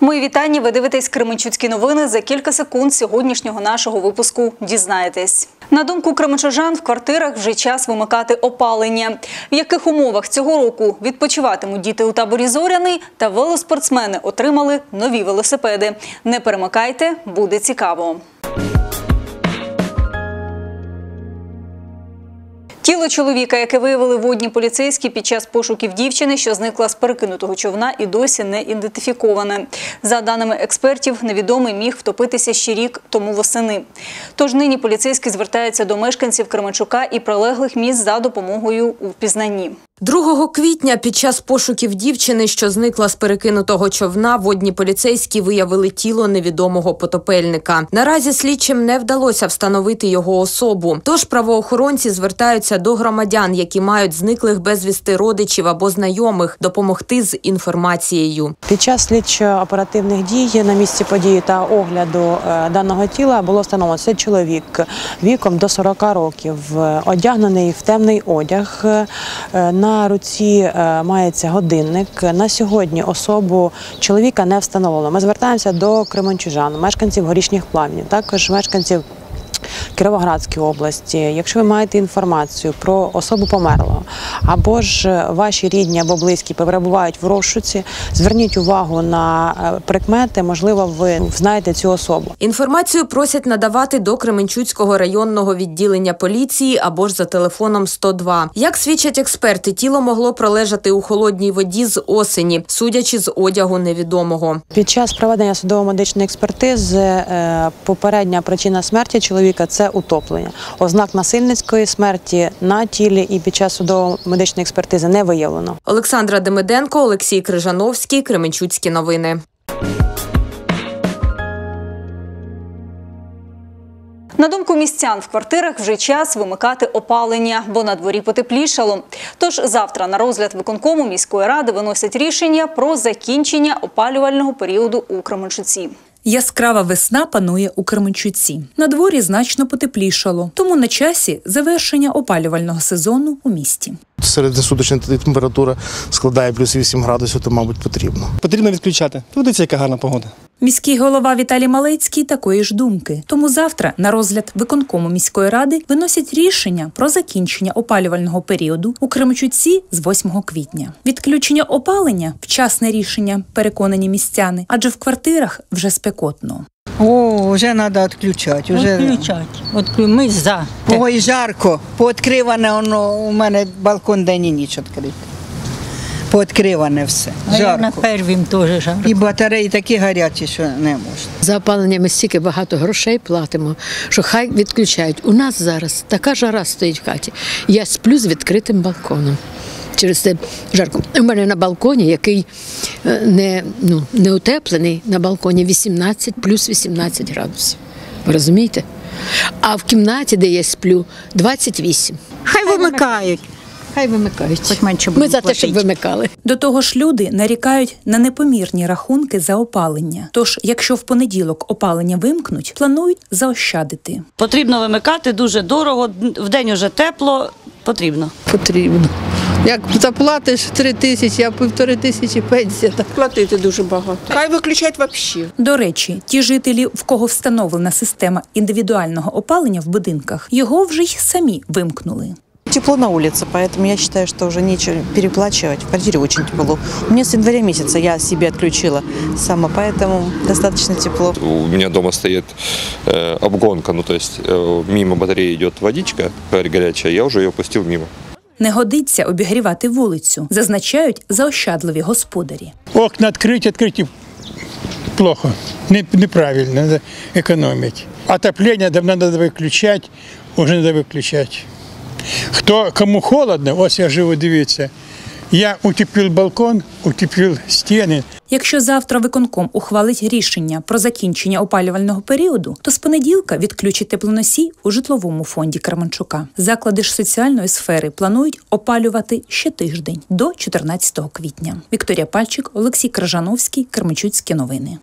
Мої вітання. Ви дивитесь Кременчуцькі новини. За кілька секунд сьогоднішнього нашого випуску дізнаєтесь. На думку кременчужан, в квартирах вже час вимикати опалення. В яких умовах цього року відпочиватимуть діти у таборі Зоряний та велоспортсмени отримали нові велосипеди. Не перемикайте, буде цікаво. Тіло чоловіка, яке виявили водні поліцейські під час пошуків дівчини, що зникла з перекинутого човна, і досі не ідентифіковане. За даними експертів, невідомий міг втопитися ще рік тому восени. Тож нині поліцейські звертаються до мешканців Кременчука і прилеглих міст за допомогою у впізнанні. 2 квітня під час пошуків дівчини, що зникла з перекинутого човна, водні поліцейські виявили тіло невідомого потопельника. Наразі слідчим не вдалося встановити його особу. Тож правоохоронці звертаються до громадян, які мають зниклих безвісти родичів або знайомих, допомогти з інформацією. Під час слідчо-оперативних дій на місці події та огляду е, даного тіла було встановлено це чоловік віком до 40 років, е, одягнений в темний одяг. Е, На руці е, мається годинник. На сьогодні особу чоловіка не встановлено. Ми звертаємося до кременчужан, мешканців горішніх плавнів, також мешканців. Кіровоградській області, якщо ви маєте інформацію про особу померлого, або ж ваші рідні або близькі перебувають в розшуці, зверніть увагу на е, прикмети, можливо, ви знаєте цю особу. Інформацію просять надавати до Кременчуцького районного відділення поліції або ж за телефоном 102. Як свідчать експерти, тіло могло пролежати у холодній воді з осені, судячи з одягу невідомого. Під час проведення судово-медичної експертизи е, попередня причина смерті чоловіка це утоплення. Ознак насильницької смерті на тілі і під час судово-медичної експертизи не виявлено. Олександра Демиденко, Олексій Крижановський, Кременчуцькі новини. На думку містян, в квартирах вже час вимикати опалення, бо на дворі потеплішало. Тож завтра на розгляд виконкому міської ради виносять рішення про закінчення опалювального періоду у Кременчуці. Яскрава весна панує у Кременчуці. На дворі значно потеплішало, тому на часі завершення опалювального сезону у місті. Середньосуточна температура складає плюс 8 градусів, то, мабуть, потрібно. Потрібно відключати. Тут яка гарна погода. Міський голова Віталій Малецький такої ж думки. Тому завтра на розгляд виконкому міської ради виносять рішення про закінчення опалювального періоду у Кременчуці з 8 квітня. Відключення опалення вчасне рішення, переконані містяни, адже в квартирах вже спекотно. О, вже треба відключати. Вже... Відключать. От ми за. Ой, жарко. Пооткриване воно, у мене балкон день і ніч відкритий. Пооткриване все. А я на первім теж жарко. І батареї такі гарячі, що не можна. За опалення ми стільки багато грошей платимо, що хай відключають. У нас зараз така жара стоїть в хаті. Я сплю з відкритим балконом. Через це жарко. У мене на балконі, який е, не, ну, не утеплений, на балконі 18 плюс 18 градусів. Ви розумієте? А в кімнаті, де я сплю, 28. Хай вимикають. Хай вимикають. Хоч менше Ми за те, щоб вимикали. До того ж, люди нарікають на непомірні рахунки за опалення. Тож, якщо в понеділок опалення вимкнуть, планують заощадити. Потрібно вимикати дуже дорого. В день уже тепло. Потрібно. потрібно. Як заплатиш три тисячі, а півтори тисячі пенсія, так платити дуже багато. Хай виключають взагалі. До речі, ті жителі, в кого встановлена система індивідуального опалення в будинках, його вже й самі вимкнули Тепло на улице, поэтому я считаю, что уже нечего переплачивать. В квартире очень тепло. У меня с января месяца я себе отключила сама, поэтому достаточно тепло. У меня дома стоит э, обгонка, ну то есть э, мимо батареи идет водичка горячая, я уже ее пустил мимо. Не годиться обігрівати вулицю, зазначають заощадливі господарі. Окна відкриті, відкриті плохо. Не, неправильно, треба економити. Отоплення давно треба виключати, вже треба виключати. Хто, кому холодно, ось я живу, дивіться. Я утеплив балкон, утеплив стіни. Якщо завтра виконком ухвалить рішення про закінчення опалювального періоду, то з понеділка відключить теплоносій у житловому фонді Кременчука. Заклади ж соціальної сфери планують опалювати ще тиждень до 14 квітня. Вікторія Пальчик, Олексій Кражановський, Кременчуцькі новини.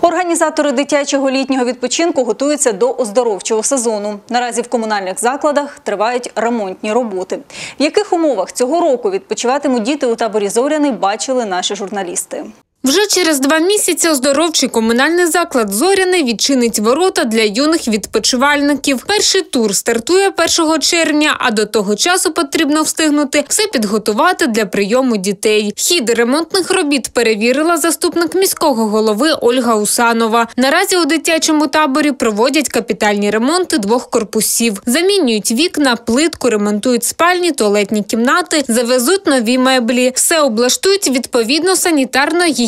Організатори дитячого літнього відпочинку готуються до оздоровчого сезону. Наразі в комунальних закладах тривають ремонтні роботи. В яких умовах цього року відпочиватимуть діти у таборі Зоряний, бачили наші журналісти. Вже через два місяці оздоровчий комунальний заклад Зоряний відчинить ворота для юних відпочивальників. Перший тур стартує 1 червня, а до того часу потрібно встигнути все підготувати для прийому дітей. Хід ремонтних робіт перевірила заступник міського голови Ольга Усанова. Наразі у дитячому таборі проводять капітальні ремонти двох корпусів. Замінюють вікна, плитку, ремонтують спальні, туалетні кімнати, завезуть нові меблі. Все облаштують відповідно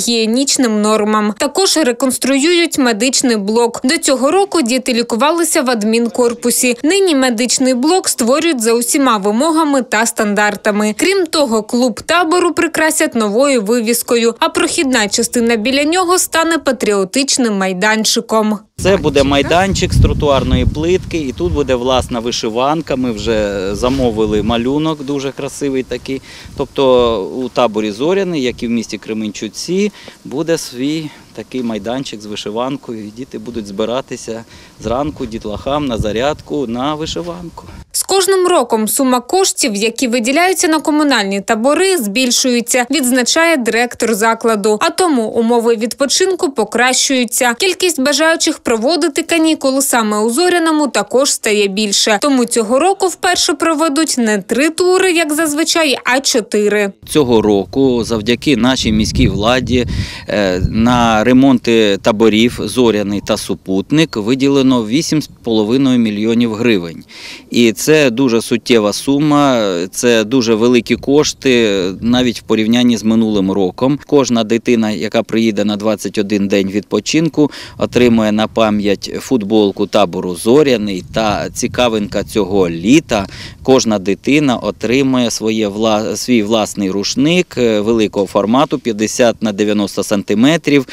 санітарно-гігієнічним нормам. Також реконструюють медичний блок. До цього року діти лікувалися в адмінкорпусі. Нині медичний блок створюють за усіма вимогами та стандартами. Крім того, клуб табору прикрасять новою вивіскою, а прохідна частина біля нього стане патріотичним майданчиком. Це буде майданчик з тротуарної плитки, і тут буде власна вишиванка. Ми вже замовили малюнок, дуже красивий такий. Тобто у таборі Зоряний, як і в місті Кременчуці, буде свій такий майданчик з вишиванкою. І діти будуть збиратися зранку дітлахам на зарядку на вишиванку. З кожним роком сума коштів, які виділяються на комунальні табори, збільшується, відзначає директор закладу. А тому умови відпочинку покращуються. Кількість бажаючих проводити канікули саме у Зоряному також стає більше. Тому цього року вперше проведуть не три тури, як зазвичай, а чотири. Цього року, завдяки нашій міській владі, е, на ремонти таборів Зоряний та Супутник виділено 8,5 мільйонів гривень. І це дуже суттєва сума, це дуже великі кошти, навіть в порівнянні з минулим роком. Кожна дитина, яка приїде на 21 день відпочинку, отримує на пам'ять футболку табору Зоряний та цікавинка цього літа. Кожна дитина отримує своє свій власний рушник е, великого формату 50 на 90 сантиметрів,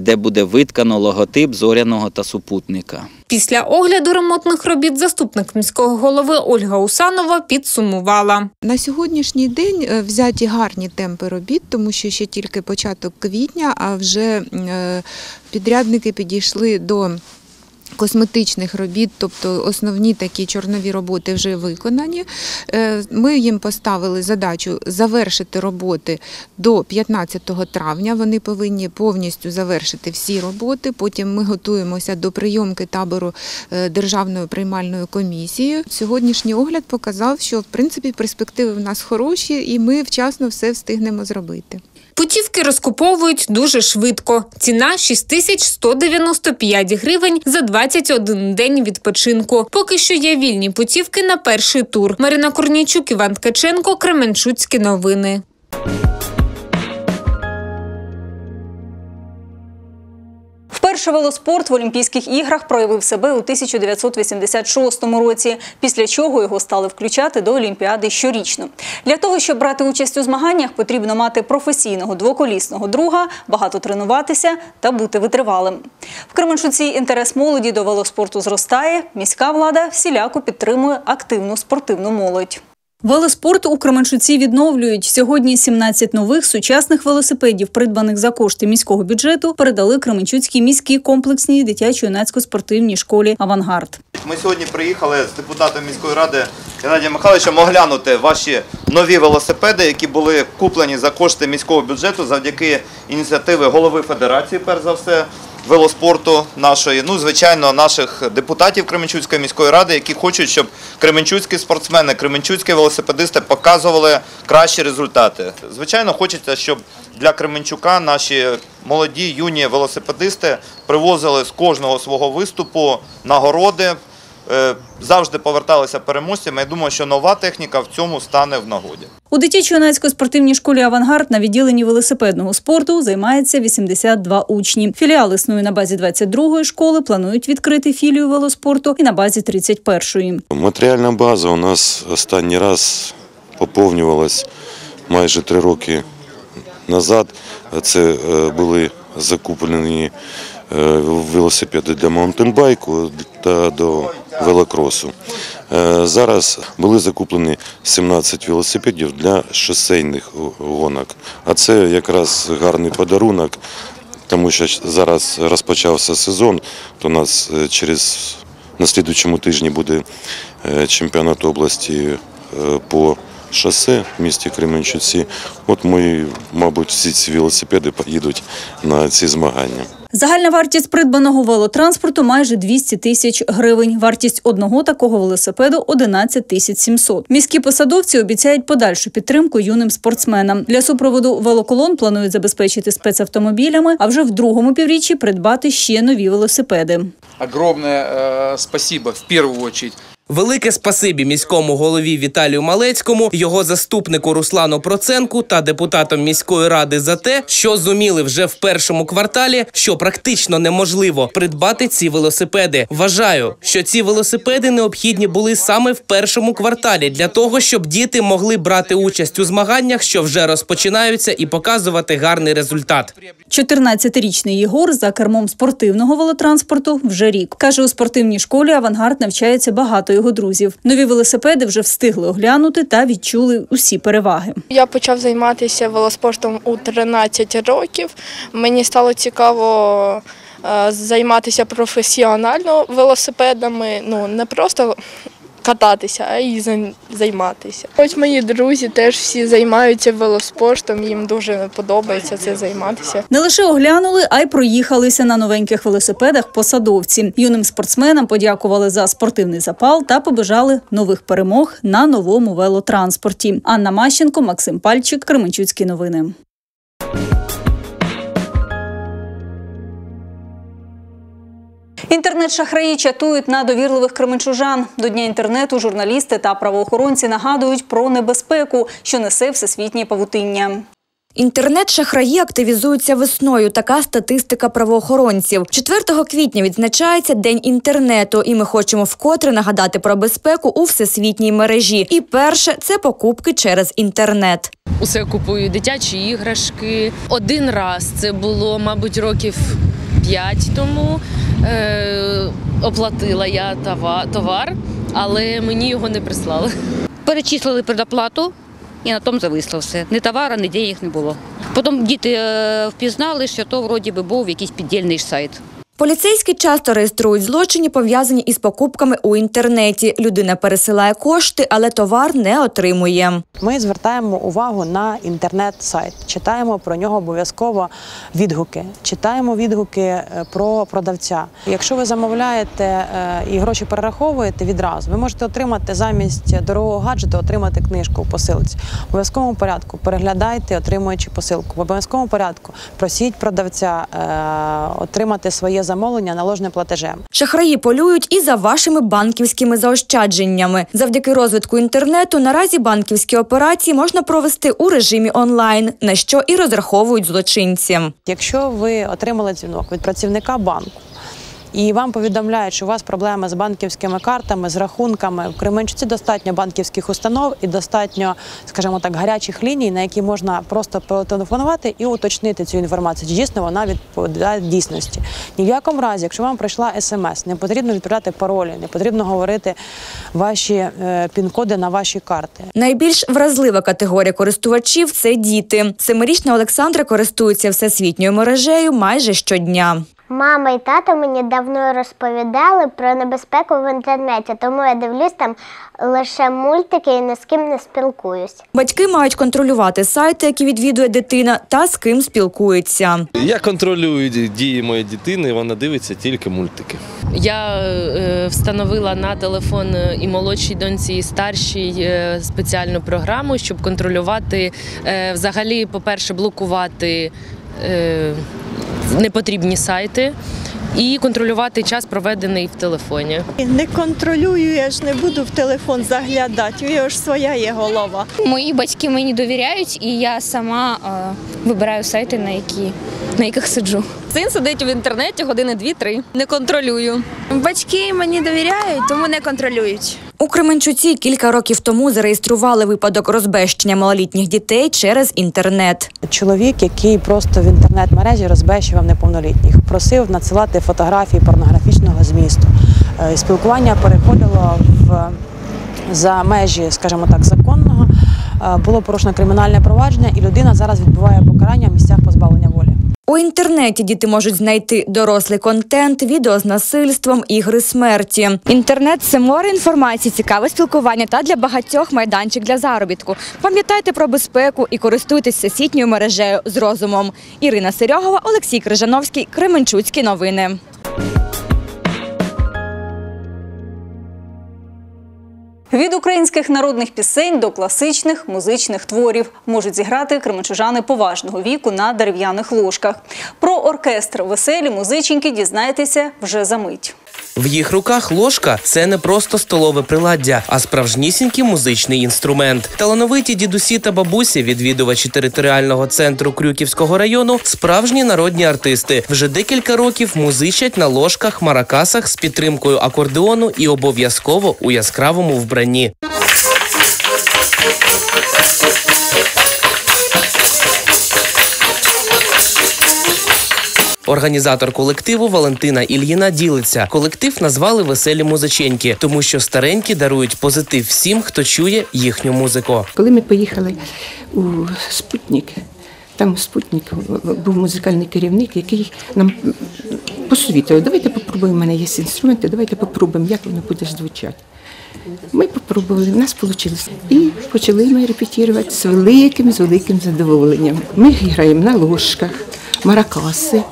де буде виткано логотип зоряного та супутника. Після огляду ремонтних робіт заступник міського голови Ольга Усанова підсумувала. На сьогоднішній день е, взяті гарні темпи робіт, тому що ще тільки початок квітня, а вже е, підрядники підійшли до. Косметичних робіт, тобто основні такі чорнові роботи вже виконані. Е, Ми їм поставили задачу завершити роботи до 15 травня. Вони повинні повністю завершити всі роботи. Потім ми готуємося до прийомки табору е, державною приймальною комісією. Сьогоднішній огляд показав, що в принципі перспективи в нас хороші, і ми вчасно все встигнемо зробити. Путівки розкуповують дуже швидко. Ціна 6195 гривень за 21 день відпочинку. Поки що є вільні путівки на перший тур. Марина Корнійчук, Іван Ткаченко, Кременчуцькі новини. Вперше велоспорт в Олімпійських іграх проявив себе у 1986 році, після чого його стали включати до Олімпіади щорічно. Для того, щоб брати участь у змаганнях, потрібно мати професійного двоколісного друга, багато тренуватися та бути витривалим. В Кременчуці інтерес молоді до велоспорту зростає. Міська влада всіляко підтримує активну спортивну молодь. Велоспорт у Кременчуці відновлюють. Сьогодні 17 нових сучасних велосипедів, придбаних за кошти міського бюджету, передали Кременчуцькій міській комплексній дитячо-юнацько-спортивній школі Авангард. Ми сьогодні приїхали з депутатом міської ради Геннадієм Михайловичем оглянути ваші нові велосипеди, які були куплені за кошти міського бюджету завдяки ініціативи голови федерації, перш за все, велоспорту нашої. Ну, звичайно, наших депутатів Кременчуцької міської ради, які хочуть, щоб кременчуцькі спортсмени, кременчуцькі велосипедисти показували кращі результати. Звичайно, хочеться, щоб для Кременчука наші молоді юні велосипедисти привозили з кожного свого виступу нагороди. Е, Завжди поверталися переможцями. Я думаю, що нова техніка в цьому стане в нагоді. У дитячо-юнацько-спортивній школі Авангард на відділенні велосипедного спорту займається 82 учні. Філіал існує на базі 22-ї школи. Планують відкрити філію велоспорту і на базі 31-ї. Матеріальна база у нас останній раз поповнювалась майже три роки назад. Це е, були закуплені е, велосипеди для маунтинбайку та до велокросу. Е, Зараз були закуплені 17 велосипедів для шосейних гонок. А це якраз гарний подарунок тому що зараз розпочався сезон, то у нас е, через на слідучому тижні буде е, чемпіонат області по шосе в місті Кременчуці. От ми, мабуть, всі ці велосипеди поїдуть на ці змагання. Загальна вартість придбаного велотранспорту майже 200 тисяч гривень. Вартість одного такого велосипеду 11 тисяч 700. Міські посадовці обіцяють подальшу підтримку юним спортсменам. Для супроводу велоколон планують забезпечити спецавтомобілями, а вже в другому півріччі придбати ще нові велосипеди. Огромное э, спасибо в первую очередь Велике спасибі міському голові Віталію Малецькому, його заступнику Руслану Проценку та депутатам міської ради за те, що зуміли вже в першому кварталі, що практично неможливо придбати ці велосипеди. Вважаю, що ці велосипеди необхідні були саме в першому кварталі для того, щоб діти могли брати участь у змаганнях, що вже розпочинаються, і показувати гарний результат. 14-річний Єгор за кермом спортивного велотранспорту вже рік. Каже, у спортивній школі авангард навчається багато його друзів. Нові велосипеди вже встигли оглянути та відчули усі переваги. Я почав займатися велоспортом у 13 років. Мені стало цікаво е, займатися професіонально велосипедами, ну не просто кататися, а й займатися. Ось мої друзі теж всі займаються велоспортом, їм дуже подобається це займатися. Не лише оглянули, а й проїхалися на новеньких велосипедах посадовці. Юним спортсменам подякували за спортивний запал та побажали нових перемог на новому велотранспорті. Анна Мащенко, Максим Пальчик, Кременчуцькі новини. Інтернет-шахраї чатують на довірливих кременчужан. До дня інтернету журналісти та правоохоронці нагадують про небезпеку, що несе всесвітнє павутиння. Інтернет-шахраї активізуються весною. Така статистика правоохоронців. 4 квітня відзначається День інтернету, і ми хочемо вкотре нагадати про безпеку у всесвітній мережі. І перше це покупки через інтернет. Усе купую дитячі іграшки. Один раз це було, мабуть, років п'ять тому. Е, оплатила я товар, товар, але мені його не прислали. Перечислили предоплату і на тому зависло все. Ні товара, ні денег не було. Потім діти е, впізнали, що то вроді би був якийсь піддільний сайт. Поліцейські часто реєструють злочини, пов'язані із покупками у інтернеті. Людина пересилає кошти, але товар не отримує. Ми звертаємо увагу на інтернет-сайт, читаємо про нього обов'язково відгуки, читаємо відгуки е, про продавця. Якщо ви замовляєте е, і гроші перераховуєте відразу, ви можете отримати замість дорогого гаджету, отримати книжку у посилці. В обов'язковому порядку переглядайте, отримуючи посилку. В обов'язковому порядку просіть продавця е, отримати своє замовлення наложне платежем. Шахраї полюють і за вашими банківськими заощадженнями. Завдяки розвитку інтернету наразі банківські операції можна провести у режимі онлайн, на що і розраховують злочинці. Якщо ви отримали дзвінок від працівника банку. І вам повідомляють, що у вас проблеми з банківськими картами, з рахунками. В Кременчуці достатньо банківських установ і достатньо, скажімо так, гарячих ліній, на які можна просто потелефонувати і уточнити цю інформацію. Чи дійсно вона відповідає дійсності. Ні в якому разі, якщо вам прийшла смс, не потрібно відправляти паролі, не потрібно говорити ваші е, пін-коди на ваші карти. Найбільш вразлива категорія користувачів це діти. Семирічна Олександра користується всесвітньою мережею майже щодня. Мама і тато мені давно розповідали про небезпеку в інтернеті, тому я дивлюсь там лише мультики і ні з ким не спілкуюсь. Батьки мають контролювати сайти, які відвідує дитина, та з ким спілкується. Я контролюю дії моєї дитини, вона дивиться тільки мультики. Я е, встановила на телефон і молодшій доньці, і старшій е, спеціальну програму, щоб контролювати, е, взагалі, по-перше, блокувати е, непотрібні сайти. І контролювати час, проведений в телефоні. Не контролюю, я ж не буду в телефон заглядати. У його ж своя є голова. Мої батьки мені довіряють, і я сама е, вибираю сайти, на які на яких сиджу. Син сидить в інтернеті години дві-три. Не контролюю. Батьки мені довіряють, тому не контролюють. У Кременчуці кілька років тому зареєстрували випадок розбещення малолітніх дітей через інтернет. Чоловік, який просто в інтернет-мережі розбещував неповнолітніх, просив надсилати фотографії порнографічного змісту. Е, Спілкування переходило в за межі, скажімо так, законного. Е, Було порушено кримінальне провадження, і людина зараз відбуває покарання в місцях позбавлення волі. У інтернеті діти можуть знайти дорослий контент, відео з насильством, ігри смерті. Інтернет це море інформації, цікаве спілкування та для багатьох майданчик для заробітку. Пам'ятайте про безпеку і користуйтесь всесвітньою мережею з розумом. Ірина Серегова, Олексій Крижановський, Кременчуцькі новини. Від українських народних пісень до класичних музичних творів можуть зіграти кременчужани поважного віку на дерев'яних ложках. Про оркестр веселі музиченьки дізнаєтеся вже за мить. В їх руках ложка це не просто столове приладдя, а справжнісінький музичний інструмент. Талановиті дідусі та бабусі, відвідувачі територіального центру Крюківського району, справжні народні артисти. Вже декілька років музичать на ложках, маракасах з підтримкою акордеону і обов'язково у яскравому вбранні. Організатор колективу Валентина Ільїна ділиться. Колектив назвали веселі музиченьки, тому що старенькі дарують позитив всім, хто чує їхню музику. Коли ми поїхали у Спутник, там Спутник був музикальний керівник, який нам посовітував, давайте попробуємо, у мене є інструменти, давайте попробуємо, як воно буде звучати. Ми попробували, в нас вийшло. І почали ми репетувати з великим, з великим задоволенням. Ми граємо на ложках, маракаси,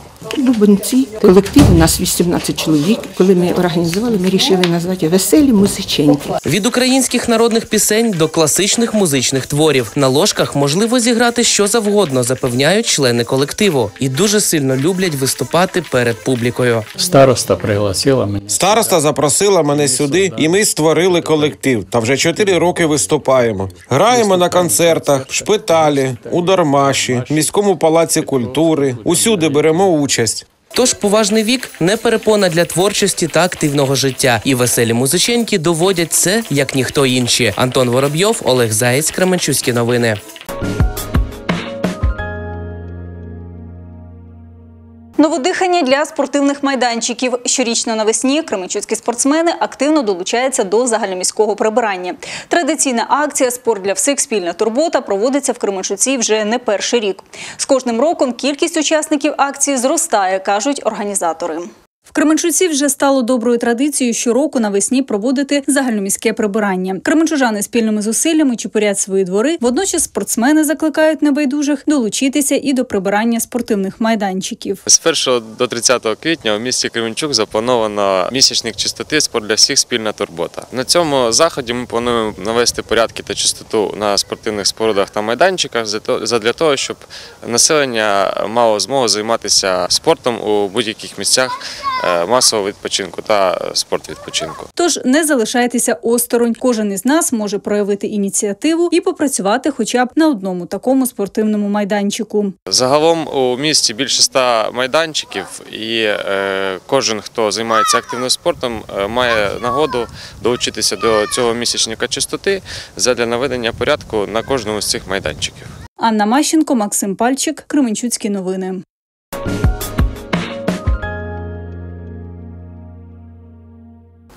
бубенці. Колектив у нас 18 чоловік. Коли ми організували, ми вирішили назвати веселі музиченьки. Від українських народних пісень до класичних музичних творів на ложках можливо зіграти що завгодно, запевняють члени колективу, і дуже сильно люблять виступати перед публікою. Староста пригласила мене. Староста запросила мене сюди, і ми створили колектив. Та вже чотири роки виступаємо. Граємо на концертах, в шпиталі, у Дармаші, в міському палаці культури. Усюди беремо участь. Тож поважний вік не перепона для творчості та активного життя. І веселі музиченьки доводять це як ніхто інші. Антон Воробйов, Олег Заєць, Кременчуські новини. Новодихання для спортивних майданчиків. Щорічно навесні кременчуцькі спортсмени активно долучаються до загальноміського прибирання. Традиційна акція Спорт для всіх спільна турбота проводиться в Кременчуці вже не перший рік. З кожним роком кількість учасників акції зростає, кажуть організатори. Кременчуці вже стало доброю традицією щороку навесні проводити загальноміське прибирання. Кременчужани спільними зусиллями чепурять свої двори. Водночас спортсмени закликають небайдужих долучитися і до прибирання спортивних майданчиків. З 1 до 30 квітня у місті Кременчук заплановано місячник чистоти спорт для всіх спільна турбота. На цьому заході ми плануємо навести порядки та чистоту на спортивних спорудах та майданчиках задля того, щоб населення мало змогу займатися спортом у будь-яких місцях е, масового відпочинку та спортвідпочинку. Тож не залишайтеся осторонь. Кожен із нас може проявити ініціативу і попрацювати хоча б на одному такому спортивному майданчику. Загалом у місті більше ста майданчиків, і е, кожен, хто займається активним спортом, е, має нагоду долучитися до цього місячника чистоти задля наведення порядку на кожному з цих майданчиків. Анна Мащенко, Максим Пальчик, Кременчуцькі новини.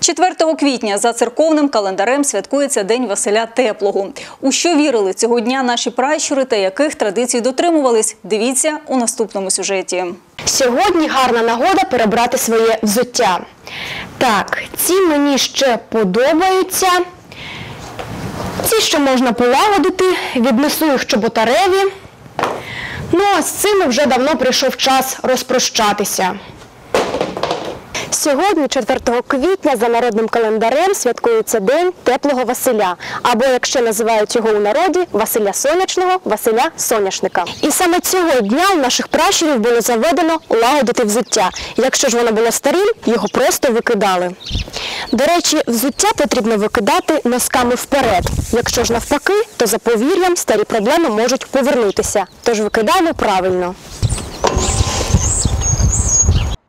Четвертого квітня за церковним календарем святкується День Василя Теплого. У що вірили цього дня наші пращури та яких традицій дотримувались? Дивіться у наступному сюжеті. Сьогодні гарна нагода перебрати своє взуття. Так, ці мені ще подобаються. Ці ще можна полагодити, віднесу їх чоботареві. Ну а з цими вже давно прийшов час розпрощатися. Сьогодні, 4 квітня, за народним календарем святкується День теплого Василя, або, як ще називають його у народі, Василя Сонячного, Василя Соняшника. І саме цього дня у наших пращурів було заведено лагодити взуття. Якщо ж воно було старим, його просто викидали. До речі, взуття потрібно викидати носками вперед. Якщо ж навпаки, то за повір'ям старі проблеми можуть повернутися. Тож викидаємо правильно.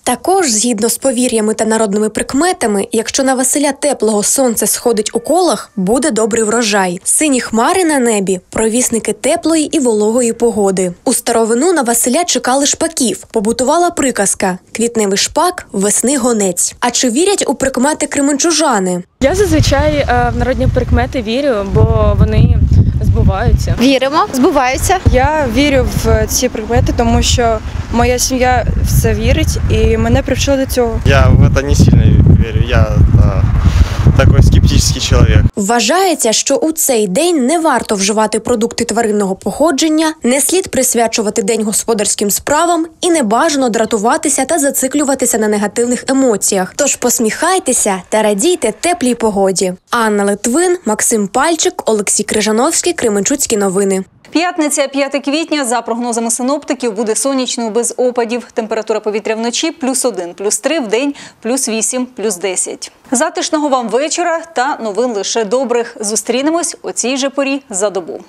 Також, згідно з повір'ями та народними прикметами, якщо на Василя теплого сонце сходить у колах, буде добрий врожай. Сині хмари на небі провісники теплої і вологої погоди. У старовину на Василя чекали шпаків. Побутувала приказка: квітневий шпак, весни гонець. А чи вірять у прикмети кременчужани? Я зазвичай е, в народні прикмети вірю, бо вони збуваються. Віримо, збуваються. Я вірю в ці прикмети, тому що моя сім'я в це вірить і мене привчили до цього. Я в це не сильно вірю. Я а, такой скептический человек. Вважається, що у цей день не варто вживати продукти тваринного походження, не слід присвячувати день господарським справам і не бажано дратуватися та зациклюватися на негативних емоціях. Тож посміхайтеся та радійте теплій погоді. Анна Литвин, Максим Пальчик, Олексій Крижановський, Кременчуцькі новини. П'ятниця, 5 квітня, за прогнозами синоптиків, буде сонячною без опадів. Температура повітря вночі плюс 1, плюс 3, в день плюс 8, плюс 10. Затишного вам вечора та новин лише добрих. Зустрінемось о цій же порі за добу.